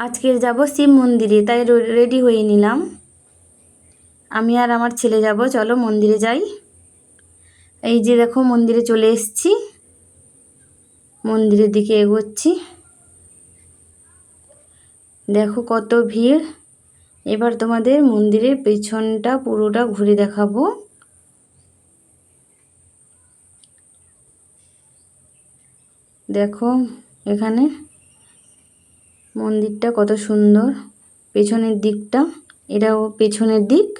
আজকে যাব শিব মন্দিরে, তাই রেডি হয়ে নিলাম। আমি আর আমার ছেলে যাব, চলো মন্দিরে যাই। এই যে দেখো, মন্দিরে চলে এসেছি। মন্দিরের দিকে এগোচ্ছি। দেখো কত ভিড়। এবার তোমাদের মন্দিরের পেছনটা পুরোটা ঘুরে দেখাবো। দেখো, এখানে মন্দিরটা কত সুন্দর। পেছনের দিকটা, এটাও পেছনের দিক।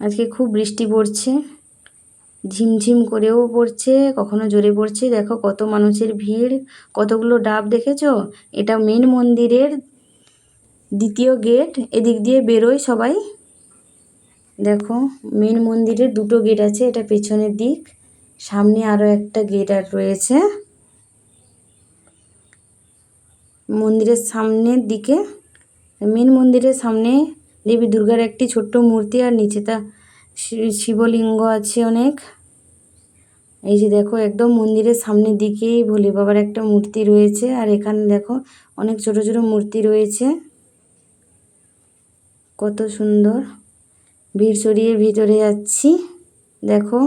আজকে খুব বৃষ্টি পড়ছে, ঝিমঝিম করেও পড়ছে, কখনো জোরে পড়ছে। দেখো কত মানুষের ভিড়, কতগুলো ডাব দেখেছ? এটা মেন মন্দিরের দ্বিতীয় গেট এদিক দিয়ে বেরোয় সবাই। দেখো মেন মন্দিরের দুটো গেট আছে, এটা পেছনের দিক। সামনে আরও একটা গেট আর রয়েছে। মন্দিরের সামনের দিকে, মেন মন্দিরের সামনে দেবী দুর্গার একটি ছোট্ট মূর্তি আর নিচে তা শিবলিঙ্গ আছে অনেক। এই যে দেখো, একদম মন্দিরের সামনের দিকেই ভোলে বাবার একটা মূর্তি রয়েছে আর এখানে দেখো অনেক ছোট ছোট মূর্তি রয়েছে। কত সুন্দর। ভিড় সরিয়ে ভিতরে যাচ্ছি। দেখো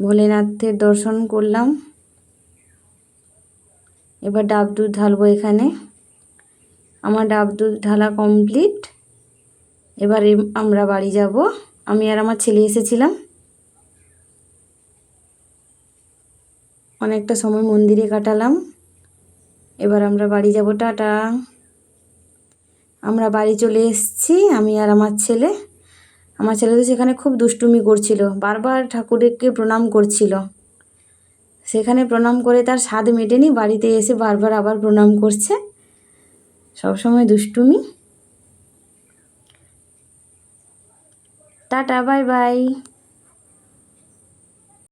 ভোলেনাথের দর্শন করলাম। এবার ডাব দুধ ঢালবো এখানে। আমার ডাব দুধ ঢালা কমপ্লিট এবারে আমরা বাড়ি যাব। আমি আর আমার ছেলে এসেছিলাম। অনেকটা সময় মন্দিরে কাটালাম। এবার আমরা বাড়ি যাব, টাটা। আমরা বাড়ি চলে এসেছি, আমি আর আমার ছেলে। আমার ছেলে তো সেখানে খুব দুষ্টুমি করছিল। বারবার ঠাকুরকে প্রণাম করছিল। সেখানে প্রণাম করে তার স্বাদ মেটেনি। বাড়িতে এসে বারবার আবার প্রণাম করছে। সবসময় দুষ্টুমি। Tata, bye bye.